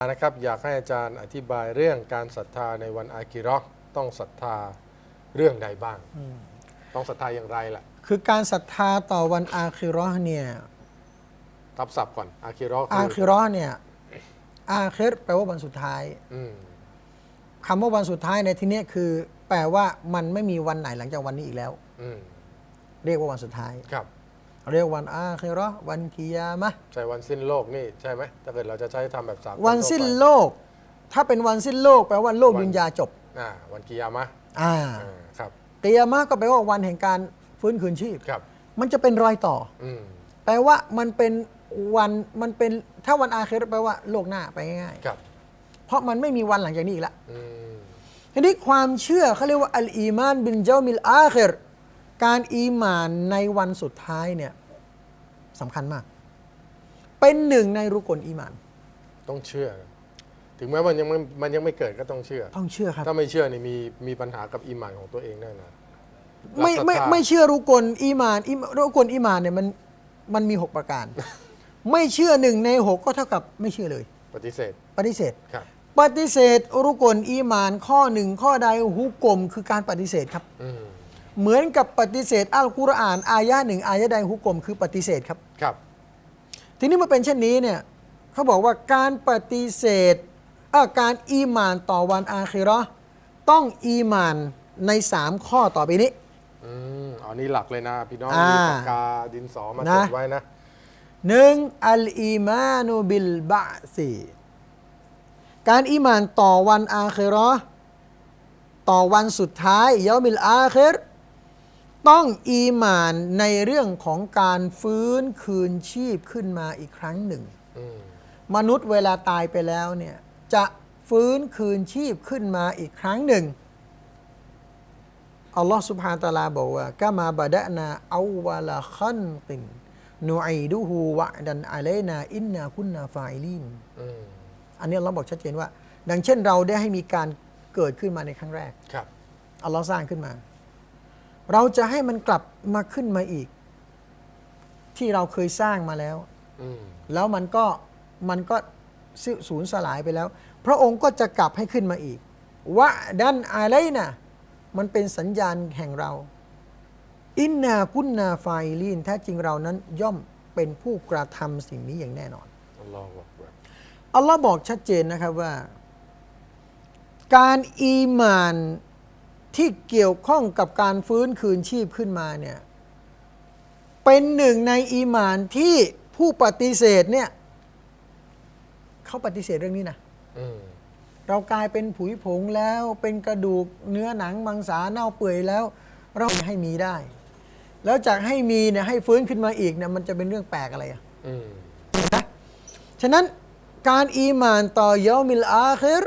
นะครับอยากให้อาจารย์อธิบายเรื่องการศรัทธาในวันอากิเรอห์ต้องศรัทธาเรื่องใดบ้าง ต้องศรัทธาอย่างไรล่ะ คือการศรัทธาต่อวันอาคิเราะห์เนี่ยทับศัพท์ก่อนอากิเรอห์อาคืคิเราะห์เนี่ยอาคิรแปลว่าวันสุดท้ายอืมคำว่าวันสุดท้ายในที่เนี้ยคือ แปลว่ามันไม่มีวันไหนหลังจากวันนี้อีกแล้วอืมเรียกว่าวันสุดท้ายครับ เรียกวันอาคิเราะห์วันกิยามะห์ใช่วันสิ้นโลกนี่ใช่ไหมถ้าเกิดเราจะใช้ทำแบบสากลวันสิ้นทั่วไปโลก ถ้าเป็นวันสิ้นโลกแปลว่าโลกวันดุนยาจบอ่าวันกิยามะห์อ่าอ่าครับกิยามะห์ก็แปลว่าวันแห่งการฟื้นคืนชีพ ครับ มันจะเป็นรอยต่อ อืมแปลว่ามันเป็นวันมันเป็นถ้าวันอาคิรแปลว่าโลกหน้าไปง่ายครับ ๆเพราะมันไม่มีวันหลังจากนี้อีกแล้วอืมทีนี้ความเชื่อเขาเรียกว่าอัลอีมานบินเจ้ามิลอาคิรการอีหมานในวันสุดท้ายเนี่ย สำคัญมาก เป็นหนึ่งในรุกลอีหมาน ต้องเชื่อ ถึงแม้มันยังไม่มันยังไม่เกิดก็ต้องเชื่อ ต้องเชื่อครับ ถ้าไม่เชื่อนี่มีมีปัญหากับอีหมานของตัวเองแน่นอนไม่ไม่รักศรัทธาไม่เชื่อรุกลอีหมานอีรุกลอีหมานเนี่ยมันมันมี 6 ประการ ไม่เชื่อหนึ่งในหกก็เท่ากับไม่เชื่อเลย ปฏิเสธ ปฏิเสธครับปฏิเสธรุกลอีหมานข้อหนึ่งข้อใดฮุกกลมคือการปฏิเสธครับ อืม เหมือนกับปฏิเสธอัลกุรอาน อายะหนึ่งอายะใดฮุกกลมคือปฏิเสธครับ ครับ ทีนี้มาเป็นเช่นนี้เนี่ยเขาบอกว่าการปฏิเสธเอ่อการอีหมานต่อวันอาคิเราะห์ต้องอีหมานใน 3 ข้อต่อไปนี้ อืมอันนี้หลักเลยนะ พี่น้องอ่ามีมีปากกาดินสอมานะจดไว้นะ หนึ่งอัลอีมานุบิลบะซีการอีหมานต่อวันอาคิเราะห์ต่อวันสุดท้ายยามิลอาคิร ต้องอีหมานในเรื่องของการฟื้นคืนชีพขึ้นมาอีกครั้งหนึ่งอืมมนุษย์เวลาตายไปแล้วเนี่ยจะฟื้นคืนชีพขึ้นมาอีกครั้งหนึ่งอัลลอฮ์สุบฮานตะอาลาบอกว่ากามาบะดะนาอาวะลาคันตินนูอีดูฮูวะดันอะเลนาอินนาคุนนาฟาอิลีนอืมอันนี้อัลลอฮ์บอกชัดเจนว่า ดังเช่นเราได้ให้มีการเกิดขึ้นมาในครั้งแรก ครับอัลลอฮ์สร้างขึ้นมา เราจะให้มันกลับมาขึ้นมาอีก ที่เราเคยสร้างมาแล้วอืมแล้วมันก็มันก็สูญสลายไปแล้ว พระองค์ก็จะกลับให้ขึ้นมาอีกวะดันอะไรนะมันเป็นสัญญาณแห่งเรา อินนากุนนาไฟลีนแท้จริงเรานั้นย่อมเป็นผู้กระทำสิ่งนี้อย่างแน่นอนอัลลอฮฺอักบัรอัลลอฮ์บอกชัดเจนนะครับว่า การอีหมาน ที่เกี่ยวข้องกับการฟื้นคืนชีพขึ้นมาเนี่ยเป็นหนึ่งในอีหมานที่ผู้ปฏิเสธเนี่ยเขาปฏิเสธเรื่องนี้นะอืมเรากลายเป็นผุยผงแล้วเป็นกระดูกเนื้อหนังมังสาเน่าเปื่อยแล้ว เราให้มีได้ แล้วจากให้มีเนี่ยให้ฟื้นขึ้นมาอีกเนี่ยมันจะเป็นเรื่องแปลกอะไรอะอืมนะฉะนั้นการอีหมานต่อยอมิลอาคิร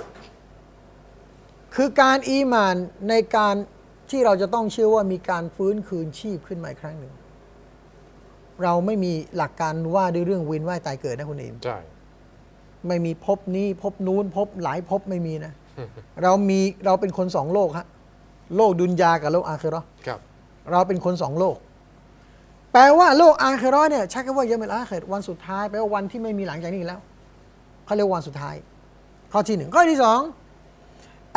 คือการอีหมานในการที่เราจะต้องเชื่อว่ามีการฟื้นคืนชีพขึ้นมาอีกครั้งหนึ่ง เราไม่มีหลักการว่าด้วยเรื่องเวินว่ายตายเกิดนะคุณเอมใช่ไม่มีภพนี้ภพนู้นภพหลายภพไม่มีนะ เรามีเราเป็นคนสองโลกฮะโลกดุนยากับโลกอาคิเราะห์ครับ เราเป็นคนสองโลก แปลว่าโลกอาคิเราะห์เนี่ยใช้คำว่ายามิลอาคิรวันสุดท้ายแปลว่าวันที่ไม่มีหลังจากนี้อีกแล้วเขาเรียกว่าวันสุดท้าย ข้อที่หนึ่งข้อที่สอง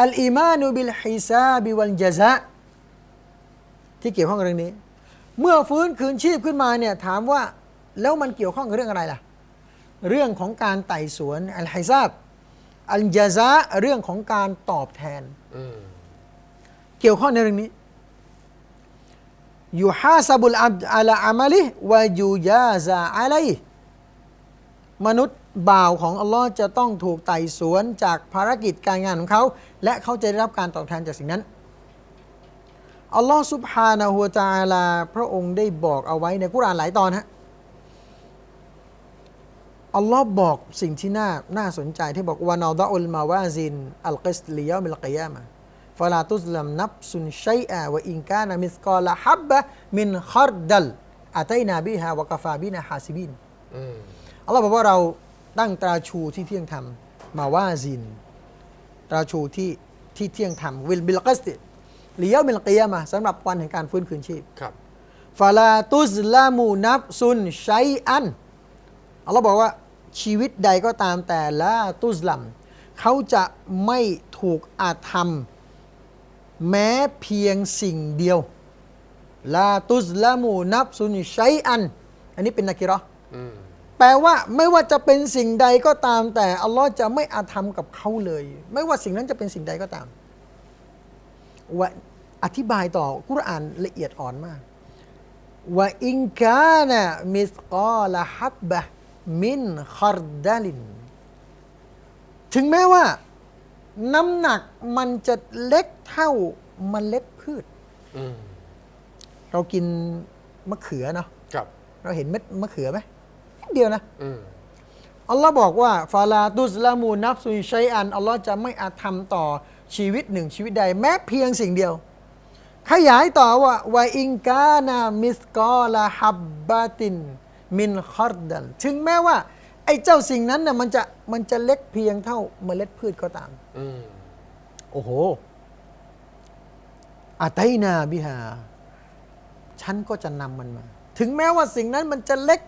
อัลอีมานุบิลฮิซาบิวัลจาซะที่เกี่ยวข้องกับเรื่องนี้ เมื่อฟื้นคืนชีพขึ้นมาเนี่ยถามว่าแล้วมันเกี่ยวข้องกับเรื่องอะไรล่ะ เรื่องของการไต่สวนอัลฮิซาบอัลจาซะเรื่องของการตอบแทนอืมเกี่ยวข้องในเรื่องนี้ยูฮาซาบุลอับดอัลอามัลิวะยูยาซาอะลัยมนุษย์ บ่าวของอัลลอฮ์จะต้องถูกไต่สวนจากภารกิจการงานของเขา และเขาจะได้รับการตอบแทนจากสิ่งนั้นอัลลอฮ์ซุบฮานะฮูวะตะอาลา พระองค์ได้บอกเอาไว้ในกุรอานหลายตอนฮะอัลลอฮ์บอกสิ่งที่น่าน่าสนใจที่บอกวานาดะอุลมาวาซินอัลกิสลิยามิลกิยามะฟาลาตุสลัมนับซุนชัยอะวะอินกานะมิสกอลฮับบะมินคอรดัลอาตัยนาบิฮาวะกะฟาบินาฮาซิบินอืมอัลลอฮ์บอกว่าเรา ตั้งตราชูที่เที่ยงธรรมมาว่าซิน ตราชูที่ที่เที่ยงธรรมวิลบิลกัสติลิยามิลกิยามะสำหรับวันแห่งการฟื้นคืนชีพครับฟาลาตุสลามูนับซุนชัยอันอัลลอฮ์บอกว่าชีวิตใดก็ตามแต่ละตุสลัมเขาจะไม่ถูกอาธรรม แม้เพียงสิ่งเดียวลาตุสลามูนับซุนใช้อัน อันนี้เป็นนักกิเรออืม แปลว่าไม่ว่าจะเป็นสิ่งใดก็ตาม แต่อัลลอฮ์จะไม่อาธรรมกับเขาเลย ไม่ว่าสิ่งนั้นจะเป็นสิ่งใดก็ตามว่าอธิบายต่อกุรอานละเอียดอ่อนมากว่าอินกานะมิสกอลฮับบะมินคอรดาลินถึงแม้ว่า น้ำหนักมันจะเล็กเท่าเมล็ดพืชอืมเรากินมะเขือเนาะครับเราเห็นเม็ดมะเขือไหม นิดเดียวนะอืมอัลลอฮ์บอกว่าฟาลาตุสลามูนับซุนชัยอันอัลลอฮ์จะไม่อาธรรมต่อชีวิตหนึ่งชีวิตใด แม้เพียงสิ่งเดียว ขยายต่อว่าวาอิงกานามิสกอลาฮับบาติน มินคอรดันถึงแม้ว่า ไอ้เจ้าสิ่งนั้นน่ะมันจะมันจะเล็กเพียงเท่าเมล็ดพืชก็ตามอืมโอ้โหอาไตนาบิฮาฉันก็จะนำมันมา ถึงแม้ว่าสิ่งนั้นมันจะเล็ก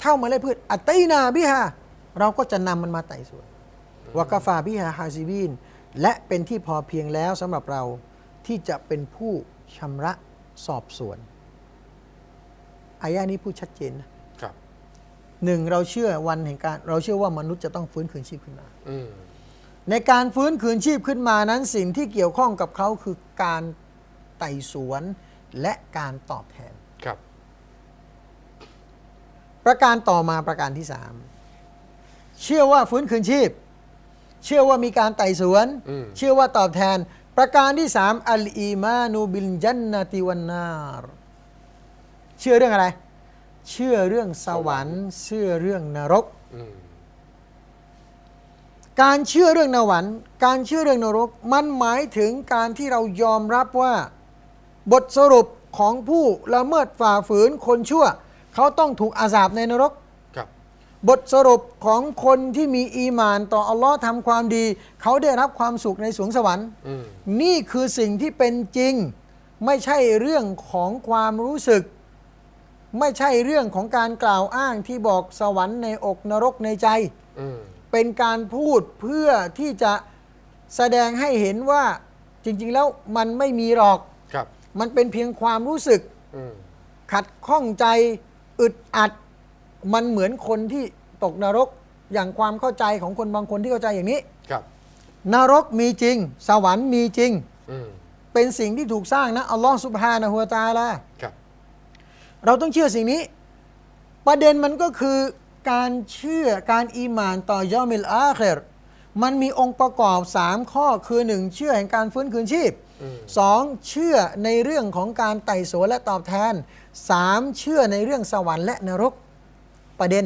เท่าเมล็ดพืชอาไตนาบิฮาเราก็จะนำมันมาไต่สวนวากาฟาบิฮาฮาซิบีนและเป็นที่พอเพียงแล้วสำหรับเราที่จะเป็นผู้ชำระสอบสวนอายะนี้พูดชัดเจนนะครับหนึ่งเราเชื่อวันแห่งการ เราเชื่อว่ามนุษย์จะต้องฟื้นคืนชีพขึ้นมาอืมในการฟื้นคืนชีพขึ้นมานั้นสิ่งที่เกี่ยวข้องกับเขาคือการไต่สวนและการตอบแทนครับ ประการต่อมาประการที่สามเชื่อว่าฟื้นคืนชีพ เชื่อว่ามีการไต่สวนอืมเชื่อว่าตอบแทน ประการที่สามอัลอีมานูบิลจันนติวันนารเชื่อเรื่องอะไร เชื่อเรื่องสวรรค์เชื่อเรื่องนรกอืมการเชื่อเรื่องนวรรค์การเชื่อเรื่องนรก มันหมายถึงการที่เรายอมรับว่า บทสรุปของผู้ละเมิดฝ่าฝืนคนชั่ว เขาต้องถูกอาสาบในนรกครับบทสรุปของคนที่มีอีหมานต่ออัลลอฮ์ทำความดี เขาได้รับความสุขในสวงสวรรค์ อืมนี่คือสิ่งที่เป็นจริง ไม่ใช่เรื่องของความรู้สึก ไม่ใช่เรื่องของการกล่าวอ้างที่บอกสวรรค์ในอกนรกในใจ อืมเป็นการพูดเพื่อที่จะแสดงให้เห็นว่าจริง ๆ แล้วมันไม่มีหรอก ครับมันเป็นเพียงความรู้สึก อืมขัดข้องใจ อึดอัด มันเหมือนคนที่ตกนรกอย่างความเข้าใจของคนบางคนที่เข้าใจอย่างนี้ ครับ นรกมีจริง สวรรค์มีจริง อืมเป็นสิ่งที่ถูกสร้างนะอัลลอฮ์สุบฮานะฮูวะตะอาลาครับ เราต้องเชื่อสิ่งนี้ ประเด็นมันก็คือการเชื่อการอีหมานต่อยอมิลอาเครมันมีองค์ประกอบ 3 ข้อคือหนึ่งเชื่อแห่งการฟื้นคืนชีพอืม สองเชื่อในเรื่องของการไต่สวนและตอบแทนสามเชื่อในเรื่องสวรรค์และนรกประเด็น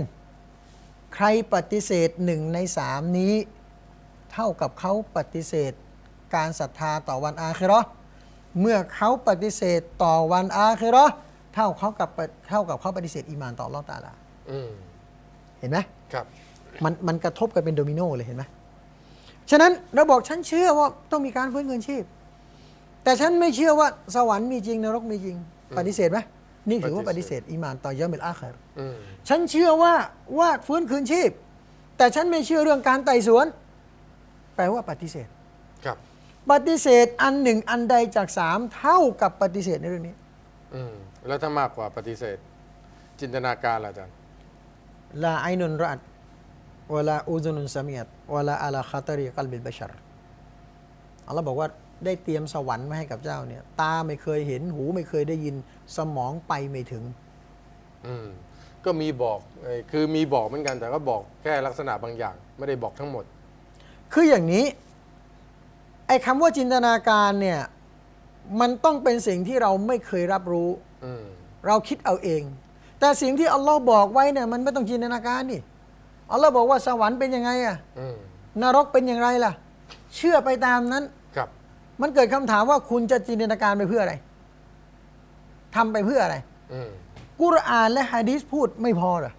ใครปฏิเสธหนึ่งในสามนี้ เท่ากับเขาปฏิเสธการศรัทธาต่อวันอาคิเราะห์เมื่อเขาปฏิเสธต่อวันอาคิเราะห์เท่าเขากับเท่ากับเขาปฏิเสธอีหมานต่ออัลลอฮ์ตะอาลาอืมเห็นไหมครับมันมันกระทบกันเป็นโดมิโนเลยเห็นไหมฉะนั้นเราบอกฉันเชื่อว่าต้องมีการฟื้นคืนชีพ แต่ฉันไม่เชื่อว่าสวรรค์มีจริงนรกมีจริง ปฏิเสธไหมนี่ถือว่าปปฏิฏิเสเสธธอีหมานต่อยอมิลอาคิรอืมฉันเชื่อว่าว่าฟื้นคืนชีพ แต่ฉันไม่เชื่อเรื่องการไต่สวน แปลว่าปฏิเสธครับ ปฏิเสธอันหนึ่งอันใดจากสามเท่ากับปฏิเสธในเรื่องนี้ อืมแล้วถ้ามากกว่าปฏิเสธ จินตนาการล่ะอาจารย์ลาไอนุนรัดวลาอูซุนุนสมียตวลาอาลาคาตรีกัลบิลบชรอัลลอฮ์บอกว่า ได้เตรียมสวรรค์มาให้กับเจ้าเนี่ย ตาไม่เคยเห็นหูไม่เคยได้ยินสมองไปไม่ถึง อืมก็มีบอกเอ่อคือมีบอกเหมือนกันแต่ก็บอกแค่ลักษณะบางอย่าง ไม่ได้บอกทั้งหมด คืออย่างนี้ ไอ้คำว่าจินตนาการเนี่ย มันต้องเป็นสิ่งที่เราไม่เคยรับรู้ อืม เราคิดเอาเอง แต่สิ่งที่อัลลอฮ์บอกไว้เนี่ยมันไม่ต้องจินตนาการนี่อัลลอฮ์บอกว่าสวรรค์เป็นยังไงอะอืม นรกเป็นอย่างไรล่ะ เชื่อไปตามนั้นครับ มันเกิดคำถามว่าคุณจะจินตนาการไปเพื่ออะไรทำไปเพื่ออะไร อืมกุรอานและฮะดีษพูดไม่พอเหรอ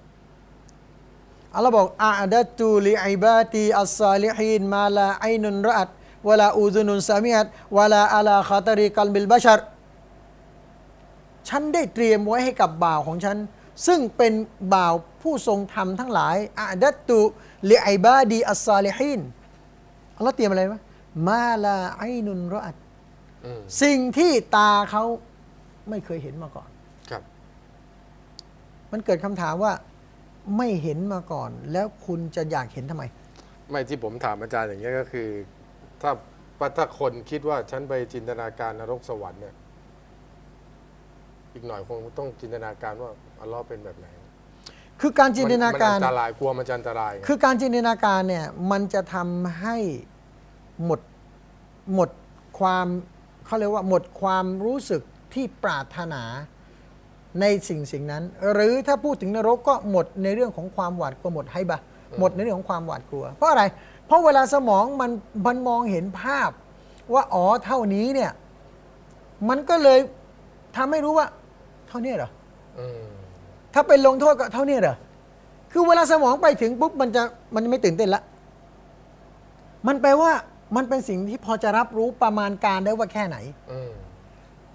อัลลอฮ์บอกอาดัตตูลิอิบาตีอัสซาลิฮีนมาลาไอนุนรอัตวะลาอูซุนุนซามีอัตวะลาอาลาคาตาริกัลบิลบาชัรฉันได้เตรียมไว้ให้กับบ่าวของฉัน ซึ่งเป็นบ่าวผู้ทรงธรรมทั้งหลายอาดัตตุลิไอบาดีอัสซาลิฮินอัลลอฮ์เตรียมอะไรวะ มาลาไอนุนรออัดอืมสิ่งที่ตาเขาไม่เคยเห็นมาก่อน ครับ มันเกิดคำถามว่าไม่เห็นมาก่อน แล้วคุณจะอยากเห็นทำไม ไม่ที่ผมถามอาจารย์อย่างเงี้ยก็คือ ถ้าถ้าคนคิดว่าฉันไปจินตนาการนรกสวรรค์เนี่ย อีกหน่อยคงต้องจินตนาการว่าอัลลอฮ์เป็นแบบไหน คือการจินตนาการมัอันตรายกลัวมันจะอันตรายไงคือการจินตนาการเนี่ย มันจะทำให้ หมดหมดความเขาเรียกว่าหมดความรู้สึกที่ปรารถนาในสิ่งสิ่งนั้น หรือถ้าพูดถึงนรกก็หมดในเรื่องของความหวาดกลัวหมดให้บะหมดในเรื่องของความหวาดกลัว เพราะอะไร เพราะเวลาสมองมันมันมองเห็นภาพ ว่าอ๋อเท่านี้เนี่ย มันก็เลยทำให้รู้ว่า เท่านี้เหรออืมถ้าเป็นลงโทษก็เท่านี้เหรอคือเวลาสมองไปถึงปุ๊บมันจะมันไม่ตื่นเต้นละมันแปลว่า มันเป็นสิ่งที่พอจะรับรู้ประมาณการได้ว่าแค่ไหนอืม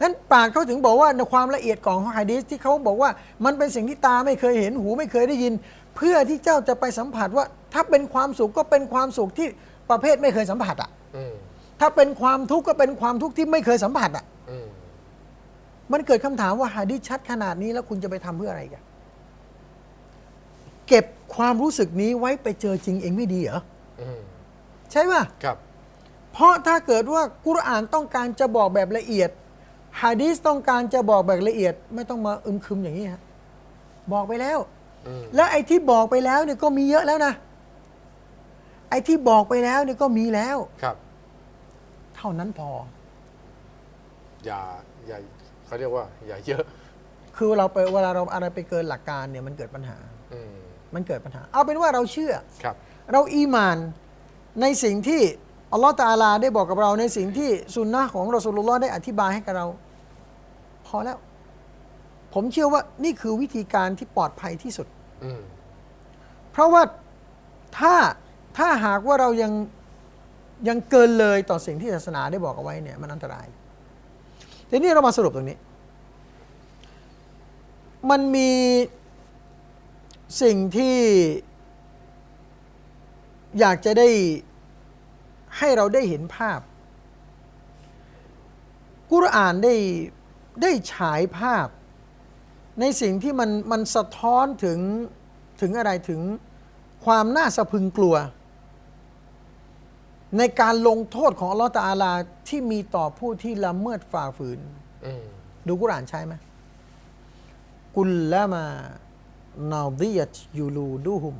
นั้นปากเขาถึงบอกว่าในความละเอียดของฮะดีษที่เขาบอกว่ามันเป็นสิ่งที่ตาไม่เคยเห็นหูไม่เคยได้ยิน เพื่อที่เจ้าจะไปสัมผัสว่า ถ้าเป็นความสุขก็เป็นความสุขที่ประเภทไม่เคยสัมผัสอะ อืมถ้าเป็นความทุกข์ก็เป็นความทุกข์ที่ไม่เคยสัมผัสอะ อืมมันเกิดคำถามว่าฮะดีษชัดขนาดนี้แล้วคุณจะไปทำเพื่ออะไรกันเก็บความรู้สึกนี้ไว้ไปเจอจริงเองไม่ดีเหรอ อืมใช่ป่ะ ครับ เพราะถ้าเกิดว่ากุรอานต้องการจะบอกแบบละเอียดฮะดีษต้องการจะบอกแบบละเอียด ไม่ต้องมาอึมครึมอย่างนี้ฮะบอกไปแล้วอืมแล้วไอ้ที่บอกไปแล้วเนี่ยก็มีเยอะแล้วนะ ไอ้ที่บอกไปแล้วเนี่ยก็มีแล้วครับ เท่านั้นพอ อย่าอย่าเขาเรียกว่า อย่าเยอะ คือเราไปเวลาเราอะไรไปเกินหลักการเนี่ยมันเกิดปัญหาอืมมันเกิดปัญหา เอาเป็นว่าเราเชื่อครับ เราอีหมานในสิ่งที่ อัลลอฮฺตะอาลาได้บอกกับเราในสิ่งที่สุนนะของรอสูลุลลอฮ์ได้อธิบายให้กับเรา พอแล้ว ผมเชื่อว่านี่คือวิธีการที่ปลอดภัยที่สุดอืมเพราะว่าถ้าถ้าหากว่าเรายังยังเกินเลยต่อสิ่งที่ศาสนาได้บอกเอาไว้เนี่ย มันอันตราย ทีนี้เรามาสรุปตรงนี้ มันมีสิ่งที่อยากจะได้ ให้เราได้เห็นภาพ กุรอานได้ได้ฉายภาพ ในสิ่งที่มันมันสะท้อนถึงถึงอะไรถึงความน่าสะพรึงกลัว ในการลงโทษของอัลลอฮฺตะอาลาที่มีต่อผู้ที่ละเมิดฝ่าฝืนอืมดูกุรอานใช่ไหมกุลละมานาดิยัตยูลูดูฮุม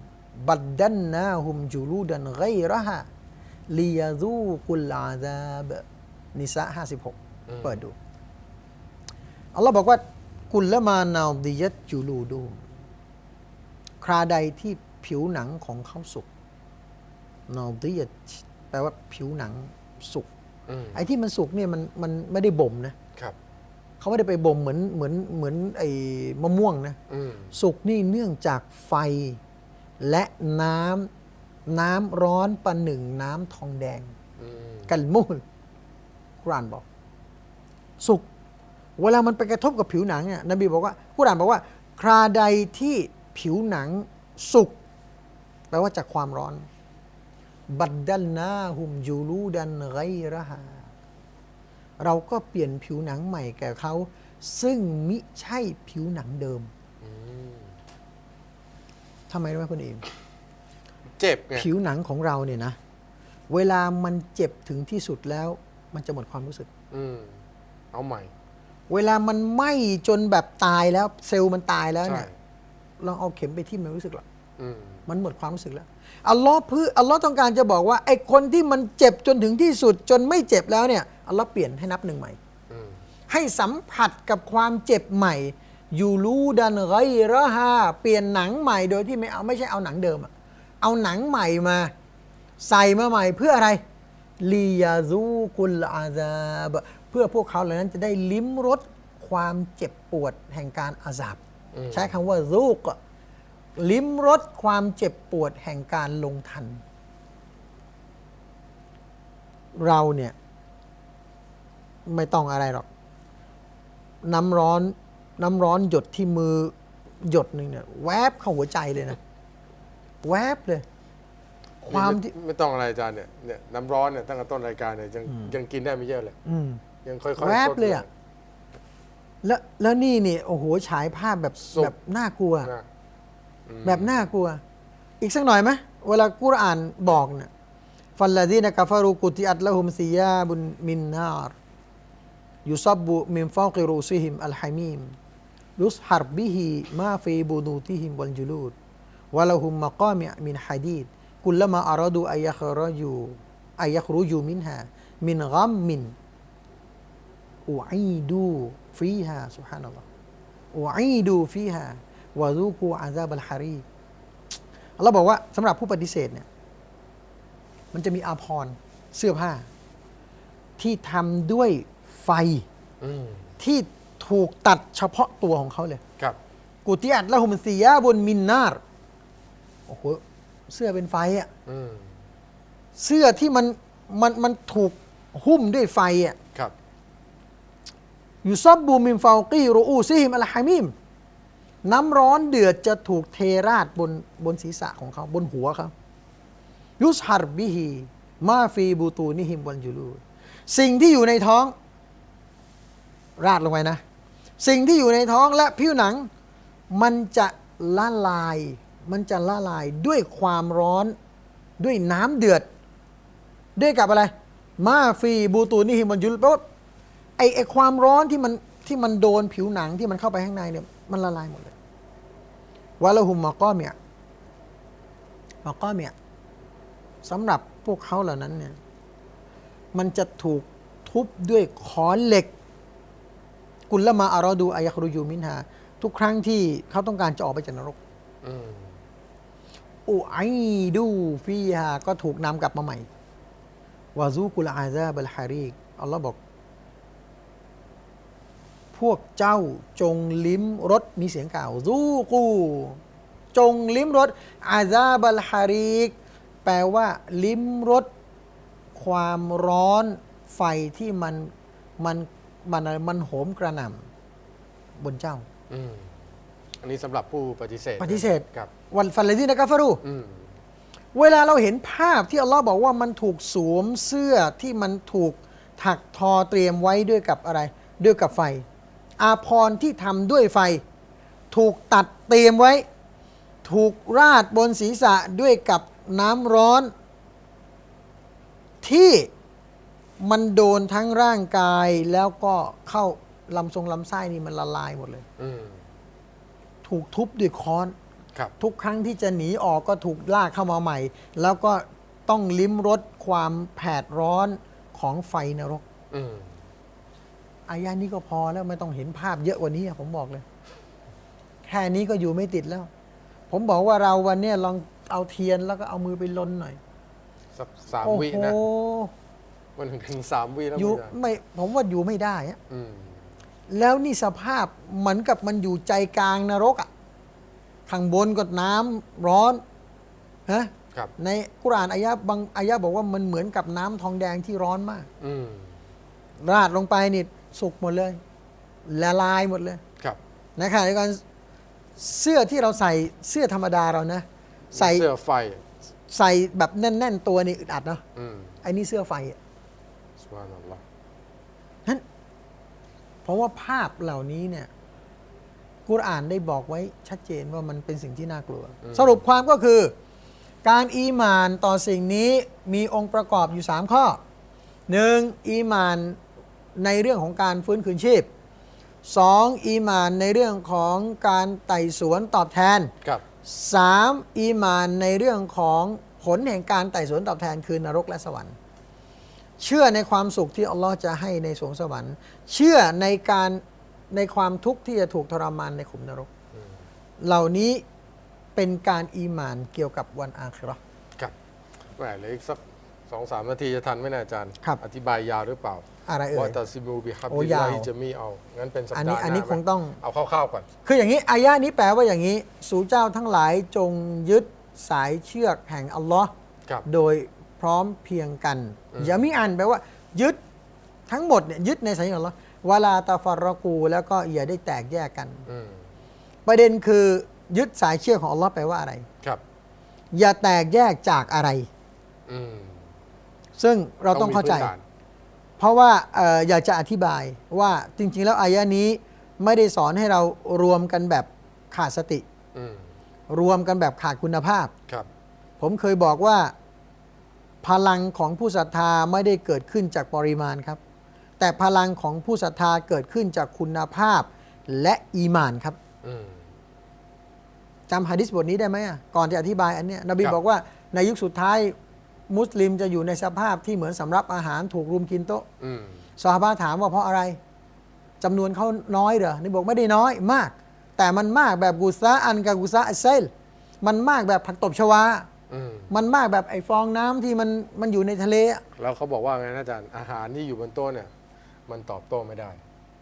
บัดดันนาฮุมจูลูดันไกระฮะ ลียาซูกุลอาซาบนิสะห้าสิบหกเปิดดู อัลลอฮ์บอกว่า กุลละมานาดิยัตจูลูดูฮุมคราใดที่ผิวหนังของเขาสุกนาดิยัตแปลว่าผิวหนังสุกอืมไอ้ที่มันสุกเนี่ยมันมันไม่ได้บ่มนะครับเขาไม่ได้ไปบ่มเหมือนเหมือนเหมือนไอ้มะม่วงนะอืมสุกนี่เนื่องจากไฟและน้ำ น้ำร้อนประหนึ่งน้ำทองแดงอืมกันมูลกุรานบอก สุก เวลามันไปกระทบกับผิวหนังเนี่ยนบีบอกว่ากุรานบอกว่า คราใดที่ผิวหนังสุก แปลว่าจากความร้อน บัดดัลนาหุมยูลูดันไกระฮาเราก็เปลี่ยนผิวหนังใหม่แก่เขา ซึ่งมิใช่ผิวหนังเดิมอืมทำไมรู้ไหมคุณเอม เจ็บไงผิวหนังของเราเนี่ยนะ เวลามันเจ็บถึงที่สุดแล้ว มันจะหมดความรู้สึก อืมเอาใหม่ เวลามันไหม้จนแบบตายแล้ว เซลล์มันตายแล้วใช่เนี่ยลองเอาเข็มไปที่มมันรู้สึกหรอกอืมมันหมดความรู้สึกแล้วอัลลอฮ์เพื่ออัลลอฮ์ต้องการจะบอกว่าไอ้คนที่มันเจ็บจนถึงที่สุด จนไม่เจ็บแล้วเนี่ยอัลลอฮ์เปลี่ยนให้นับหนึ่งใหม่อืมให้สัมผัสกับความเจ็บใหม่ยูรูดันไรระฮาเปลี่ยนหนังใหม่โดยที่ไม่เอาไม่ใช่เอาหนังเดิมอะ เอาหนังใหม่มา ใส่มาใหม่เพื่ออะไรลียาซูกุลอาซาบเพื่อพวกเขาเหล่านั้นจะได้ลิ้มรสความเจ็บปวดแห่งการอาซาบอืมใช้คำว่าซูกอะลิ้มรสความเจ็บปวดแห่งการลงทัน เราเนี่ย ไม่ต้องอะไรหรอก น้ำร้อน น้ำร้อนหยดที่มือหยดหนึ่งเนี่ย แวบเข้าหัวใจเลยนะ แวบเลย ความที่ไม่ไม่ต้องอะไรอาจารย์เนี่ยเนี่ยน้ำร้อนเนี่ยตั้งแต่ต้นรายการเนี่ยยังยังกินได้ไม่เยอะเลย อืม ยังค่อยๆแวบซดเลยอะ แล้วแล้วนี่นี่โอ้โหฉายภาพแบบสุกแบบน่ากลัว นะอืมแบบน่ากลัว อีกสักหน่อยไหมเวลากุรอานบอกเนี่ยฟัลลดีนกาฟารูกุติอัตละหุมซียาบุนมินนารยุซับบุมินฟาวกิรูซิฮิมอัลฮามีมยุสฮัรบิฮิมาฟีบูนูติฮิมวัลจุลูด วะละหุมมะกามิอมินฮะดีดกุลมาอาราดูอัยยัครยูอัยยัครุยูมินฮามินกัมมินอุอีดูฟีฮาสุบฮานัลลอฮ์อุอีดูฟีฮาวะซูกูอาซาบัลฮารีเราบอกว่าสำหรับผู้ปฏิเสธเนี่ยมันจะมีอาภรณ์เสื้อผ้า ที่ทำด้วยไฟอืมที่ถูกตัดเฉพาะตัวของเขาเลย ครับ กุติอัดละหุมซียาบนมินนาร์ โอ้โหเสื้อเป็นไฟอะอืมเสื้อที่มันมันมันถูกหุ้มด้วยไฟอะครับอยู่ซับบูมิมฟาวกีรูอูซิฮิมอัลฮามิมน้ำร้อนเดือดจะถูกเทราดบนบนศีรษะของเขา บนหัวเขายุสฮัรบิฮีมาฟีบูตูนิฮิมวันยูลูสิ่งที่อยู่ในท้อง ราดลงไปนะ สิ่งที่อยู่ในท้องและผิวหนัง มันจะละลาย มันจะละลายด้วยความร้อนด้วยน้ำเดือด ด้วยกับอะไร มาฟีบูตูนิฮิมันยูลูแปลว่าไอไอความร้อนที่มันที่มันโดนผิวหนังที่มันเข้าไปข้างในเนี่ยมันละลายหมดเลยวะละหุมมะก้อเมียมะก้อเมียสำหรับพวกเขาเหล่านั้นเนี่ยมันจะถูกทุบด้วยขอนเหล็ก กุลละมาอารอดูอายครุยูมินฮาทุกครั้งที่เขาต้องการจะออกไปจากนรก อืมอูไอดูฟีฮาก็ถูกนำกลับมาใหม่วาซูกุลอาซาบัลฮารีกอัลลอฮ์บอก พวกเจ้าจงลิ้มรสมีเสียงกล่าวซูกู จงลิ้มรสอาซาบัลฮารีกแปลว่า ลิ้มรสความร้อนไฟที่มันมันมันอะไรมันโหมกระหน่ำบนเจ้าอืมอันนี้สำหรับผู้ปฏิเสธปฏิเสธ ครับ วันฟันเลดีนะกาฟารูอืมเวลาเราเห็นภาพที่อัลลอฮ์บอกว่ามันถูกสวมเสื้อที่มันถูกถักทอเตรียมไว้ด้วยกับอะไร ด้วยกับไฟ อาพรณ์ที่ทำด้วยไฟ ถูกตัดเตรียมไว้ ถูกราดบนศีรษะด้วยกับน้ำร้อน ที่มันโดนทั้งร่างกายแล้วก็เข้าลำทรงลำไส้นี่มันละลายหมดเลยอืมถูกทุบด้วยค้อนครับ ทุกครั้งที่จะหนีออกก็ถูกลากเข้ามาใหม่ แล้วก็ต้องลิ้มรสความแผดร้อนของไฟนรกอืมอายานี้ก็พอแล้วไม่ต้องเห็นภาพเยอะกว่านี้อะผมบอกเลย แค่นี้ก็อยู่ไม่ติดแล้ว ผมบอกว่าเราวันเนี้ยลองเอาเทียนแล้วก็เอามือไปลนหน่อยสักสามโอ้วิโหนะมันถึงสามวิแล้วอยู่ไม่ได้ไม่ผมว่าอยู่ไม่ได้อะอืมแล้วนี่สภาพเหมือนกับมันอยู่ใจกลางนรกอะ ข้างบนก็น้ำร้อนฮะครับในกุรอานอายะบางอายะบอกว่ามันเหมือนกับน้ำทองแดงที่ร้อนมากอืมราดลงไปนี่สุกหมดเลยละลายหมดเลยครับในขณะเดียวกันเสื้อที่เราใส่เสื้อธรรมดาเรานะ ใส่เสื้อไฟ ใส่แบบแน่น ๆ ตัวนี่อึดอัดเนาะอืมไอ้นี่เสื้อไฟอะสุบฮานัลลอฮ์นั้นเพราะว่าภาพเหล่านี้เนี่ย กุรอานได้บอกไว้ชัดเจนว่ามันเป็นสิ่งที่น่ากลัว สรุปความก็คือ การอีหมานต่อสิ่งนี้มีองค์ประกอบอยู่ 3 ข้อหนึ่งอีหมานในเรื่องของการฟื้นคืนชีพสองอีหมานในเรื่องของการไต่สวนตอบแทนครับสามอีหมานในเรื่องของผลแห่งการไต่สวนตอบแทนคือนรกและสวรรค์ เชื่อในความสุขที่อัลลอฮ์จะให้ในสวงสวรรค์ เชื่อในการ ในความทุกข์ที่จะถูกทรมานในขุมนรก เหล่านี้เป็นการอีหมานเกี่ยวกับวันอาคิเราะห์ ครับแหมเหลืออีกสักสองสามนาทีจะทันไหมนะอาจารย์ ครับ อธิบายยาวหรือเปล่าอะไรเอ่ว่ายตาซิมูบิฮับโอ้บิลยาว ลาฮิจะมีเอา งั้นเป็นสัปอันดานี้ห์หอันนี้น้าคงต้องเอาคร่าวๆก่อน คืออย่างนี้อายะนี้แปลว่าอย่างนี้ สู่เจ้าทั้งหลายจงยึดสายเชือกแห่งอัลลอฮ์ครับ โดยพร้อมเพรียงกันอย่ามีอันแปลว่า ยึดทั้งหมดเนี่ยยึดในสายของอัลลอฮ์ วาลาตาฟารกู แล้วก็อย่าได้แตกแยกกัน อืมประเด็นคือยึดสายเชื่อของอัลลอฮ์แปลว่าอะไร ครับ อย่าแตกแยกจากอะไร อืมซึ่งเราต้องเข้าใจ มีพื้นฐนเพราะว่าเอ่ออยากจะอธิบายว่าจริง ๆ แล้วอายะนี้ไม่ได้สอนให้เรารวมกันแบบขาดสติ อืมรวมกันแบบขาดคุณภาพ ครับ ผมเคยบอกว่า พลังของผู้ศรัทธาไม่ได้เกิดขึ้นจากปริมาณครับ แต่พลังของผู้ศรัทธาเกิดขึ้นจากคุณภาพและอีหมานครับอืมจำฮะดิษบทนี้ได้ไหมอะก่อนจะอธิบายอันเนี้ยนบีครับบอกว่าในยุคสุดท้ายมุสลิมจะอยู่ในสภาพที่เหมือนสำรับอาหารถูกรุมกินโต๊ะอืมซอฮาบะห์ถามว่าเพราะอะไรจำนวนเขาน้อยเหรอนี่บอกไม่ได้น้อยมาก แต่มันมากแบบกุซะอันกับกุซะอัสเซลมันมากแบบผักตบชวาอืมมันมากแบบไอ้ฟองน้ำที่มันมันอยู่ในทะเลอะแล้วเขาบอกว่าไงนะอาจารย์อาหารที่อยู่บนโต๊ะเนี่ย มันตอบโต้ไม่ได้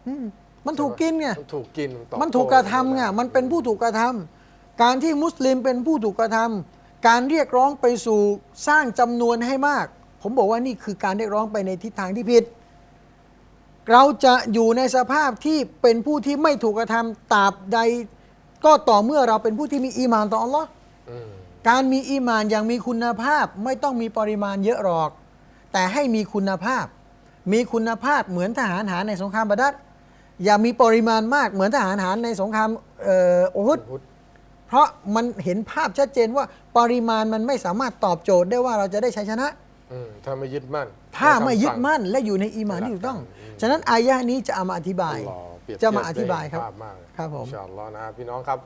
อืมมันถูกกินไง มันถูกกินตอบมันถูกกระทำไง โต้มันเป็นผู้ถูกกระทำ การที่มุสลิมเป็นผู้ถูกกระทำ การเรียกร้องไปสู่สร้างจำนวนให้มาก ผมบอกว่านี่คือการเรียกร้องไปในทิศทางที่ผิด เราจะอยู่ในสภาพที่เป็นผู้ที่ไม่ถูกกระทำตราบใด ก็ต่อเมื่อเราเป็นผู้ที่มีอีหมานต่ออัลลอฮ์ อืมการมีอีหมานอย่างมีคุณภาพไม่ต้องมีปริมาณเยอะหรอก แต่ให้มีคุณภาพ มีคุณภาพเหมือนทหารหารในสงครามบาดัดอย่ามีปริมาณมากเหมือนทหารหารในสงครามเอ่อโอฮุดพุทธเพราะมันเห็นภาพชัดเจนว่าปริมาณมันไม่สามารถตอบโจทย์ได้ว่าเราจะได้ชัยชนะอืมถ้าไม่ยึดมั่น ถ้าไม่ยึดในคำสั่งมั่นและอยู่ในอีหมานที่ถูกต้องอืมฉะนั้นอายะห์นี้จะเอามาอธิบายอัลลอฮ์เปรีบจะเทียบมาอธิบายครับได้เห็นภพมากเลยครับผมอินชาอัลลอฮ์นะครับพี่น้องครับ